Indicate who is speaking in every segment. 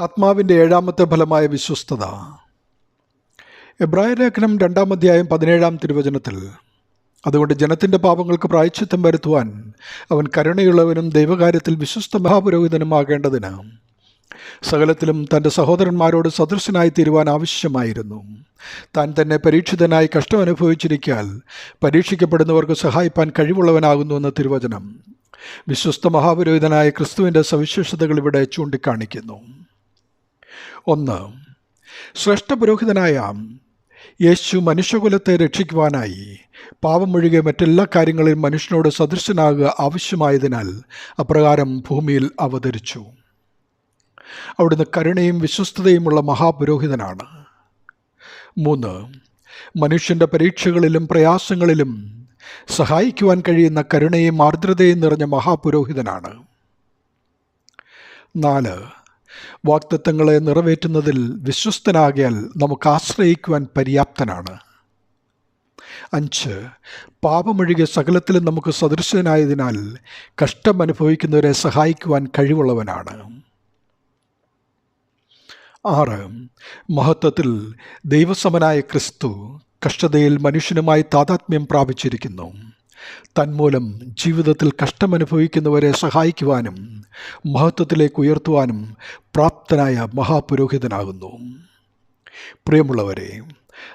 Speaker 1: ആത്മാവിന്റെ ഏഴാമത്തെ ഫലമായ വിശ്വസ്തത. എബ്രായ ലേഖനം രണ്ടാം അധ്യായം പതിനേഴാം തിരുവചനത്തിൽ അതുകൊണ്ട് ജനത്തിന്റെ പാപങ്ങൾക്ക് പ്രായച്ചിത്തം വരുത്തുവാൻ അവൻ കരുണയുള്ളവനും ദൈവകാര്യത്തിൽ വിശ്വസ്ത മഹാപുരോഹിതനുമാകേണ്ടതിന് സകലത്തിലും തന്റെ സഹോദരന്മാരോട് സദൃശനായി തീരുവാൻ ആവശ്യമായിരുന്നു. താൻ തന്നെ പരീക്ഷിതനായി കഷ്ടം അനുഭവിച്ചിരിക്കാൽ പരീക്ഷിക്കപ്പെടുന്നവർക്ക് സഹായിപ്പാൻ കഴിവുള്ളവനാകുന്നുവെന്ന തിരുവചനം വിശ്വസ്ത മഹാപുരോഹിതനായ ക്രിസ്തുവിന്റെ സവിശേഷതകൾ ഇവിടെ ചൂണ്ടിക്കാണിക്കുന്നു. ഒന്ന്. ശ്രേഷ്ഠ പുരോഹിതനായ യേശു മനുഷ്യകുലത്തെ രക്ഷിക്കുവാനായി പാപമൊഴികെ മറ്റെല്ലാ കാര്യങ്ങളിലും മനുഷ്യനോട് സദൃശനാകുക ആവശ്യമായതിനാൽ അപ്രകാരം ഭൂമിയിൽ അവതരിച്ചു. അവിടുന്ന് കരുണയും വിശ്വസ്തതയുമുള്ള മഹാപുരോഹിതനാണ്. മൂന്ന്. മനുഷ്യന്റെ പരീക്ഷകളിലും പ്രയാസങ്ങളിലും സഹായിക്കുവാൻ കഴിയുന്ന കരുണയും ആർദ്രതയും നിറഞ്ഞ മഹാപുരോഹിതനാണ്. നാല്. വാക്തത്വങ്ങളെ നിറവേറ്റുന്നതിൽ വിശ്വസ്തനാകിയാൽ നമുക്ക് ആശ്രയിക്കുവാൻ പര്യാപ്തനാണ്. അഞ്ച് പാപമൊഴികെ സകലത്തിലും നമുക്ക് സദൃശനായതിനാൽ കഷ്ടം അനുഭവിക്കുന്നവരെ സഹായിക്കുവാൻ കഴിവുള്ളവനാണ്. ആറ് മഹത്വത്തിൽ ദൈവസമനായ ക്രിസ്തു കഷ്ടതയിൽ മനുഷ്യനുമായി താതാത്മ്യം പ്രാപിച്ചിരിക്കുന്നു. തന്മൂലം ജീവിതത്തിൽ കഷ്ടമനുഭവിക്കുന്നവരെ സഹായിക്കുവാനും മഹത്വത്തിലേക്ക് ഉയർത്തുവാനും പ്രാപ്തനായ മഹാപുരോഹിതനാകുന്നു. പ്രിയമുള്ളവരെ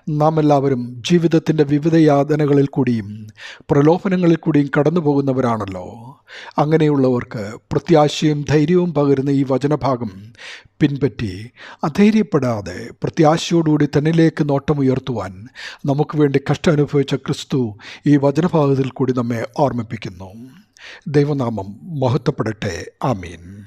Speaker 1: നാം എല്ലാവരും ജീവിതത്തിന്റെ വിവിധ യാതനകളിൽ കൂടിയും പ്രലോഭനങ്ങളിൽ കൂടിയും കടന്നു പോകുന്നവരാണല്ലോ അങ്ങനെയുള്ളവർക്ക് പ്രത്യാശയും ധൈര്യവും പകരുന്ന ഈ വചനഭാഗം പിൻപറ്റി അധൈര്യപ്പെടാതെ പ്രത്യാശയോടുകൂടി തന്നിലേക്ക് നോട്ടമുയർത്തുവാൻ നമുക്ക് വേണ്ടി കഷ്ടം അനുഭവിച്ച ക്രിസ്തു ഈ വചനഭാഗത്തിൽ കൂടി നമ്മെ ഓർമ്മിപ്പിക്കുന്നു. ദൈവനാമം മഹത്വപ്പെടട്ടെ. ആമീൻ.